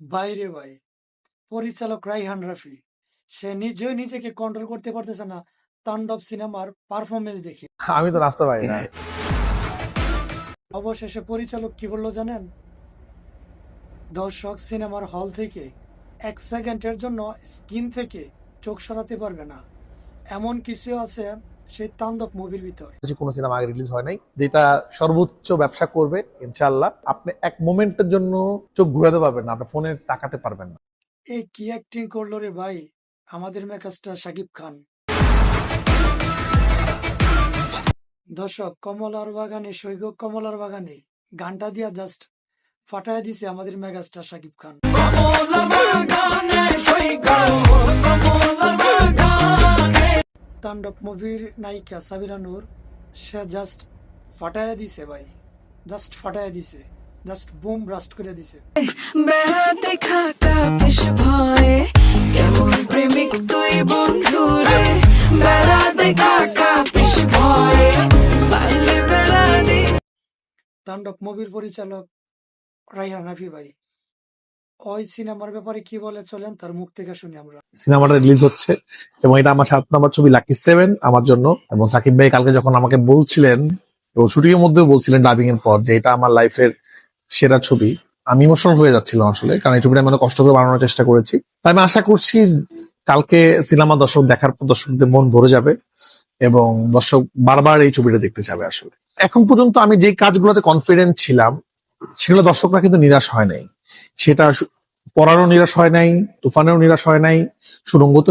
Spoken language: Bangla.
বাইরে ভাই। পরিচালক রাইহান রাফি সে নিজেও নিজেকে কন্ট্রোল করতে পারতেছে না তাণ্ডব সিনেমার পারফরমেন্স দেখে। আমি তো নাচতে পারি না। অবশেষে পরিচালক কি বলল জানেন? দর্শক সিনেমার হল থেকে এক সেকেন্ডের জন্য স্ক্রিন থেকে চোখ সরাতে পারবে না। এমন কিছু আছে সেই তাণ্ডব মুভির ভিতর। কোনো সিনেমা আগে রিলিজ হয় নাই যেটা সর্বোচ্চ ব্যবসা করবে ইনশাআল্লাহ আপনি এক মোমেন্টের জন্য চোখ ঘুরাতে পারবেন না আপনি ফোনে তাকাতে পারবেন না। এই কি অ্যাক্টিং করল রে ভাই? আমাদের মেকাস্টার শাকিব খান। দর্শক কমলার বাগানে সৈগ কমলার বাগানে গানটা দিয়া জাস্ট ফাটায় দিছে আমাদের মেগাস্টার শাকিব খান। তাণ্ডব মুভির নায়িকা সাবিরা নূর সে জাস্ট ফাটায় দিছে ভাই। জাস্ট ফাটায় দিছে। জাস্ট বুম ব্রাস্ট করে দিছে। বেড়াতে খাকা বেশ ভয়ে কেমন প্রেমিক তুই বন্ধু রে? বেড়াতে খাকা বেশ ভয়ে পারলে বেড়াতে তাণ্ডব মুভির পরিচালক রাইহান রাফি ভাই। ওই সিনেমার ব্যাপারে কি বলে চলেন, তার মুখ থেকে শুনি আমরা। সিনেমাটা রিলিজ হচ্ছে এবং এটা আমার সাত নম্বর ছবি, লাকি সেভেন, আমার জন্য। এবং সাকিব ভাই কালকে যখন আমাকে বলছিলেন, এবং শুটিং এর মধ্যেও বলছিলেন ডাবিং এর পর, যে এটা আমার লাইফের সেরা ছবি, আমি ইমোশনাল হয়ে যাচ্ছিলাম আসলে, কারণ এই ছবিটা আমি কষ্ট করে বানানোর চেষ্টা করেছি। তাই আমি আশা করছি কালকে সিনেমা দর্শক দেখার পর দর্শকদের মন ভরে যাবে, এবং দর্শক বারবার এই ছবিটা দেখতে যাবে আসলে। এখন পর্যন্ত আমি যে কাজগুলোতে কনফিডেন্ট ছিলাম, সেগুলো দর্শকরা কিন্তু নিরাশ হয় নাই। সেটা পড়ারও নিরাশ হয় নাই তুফানেও নিরাশ হয় নাই সুরঙ্গত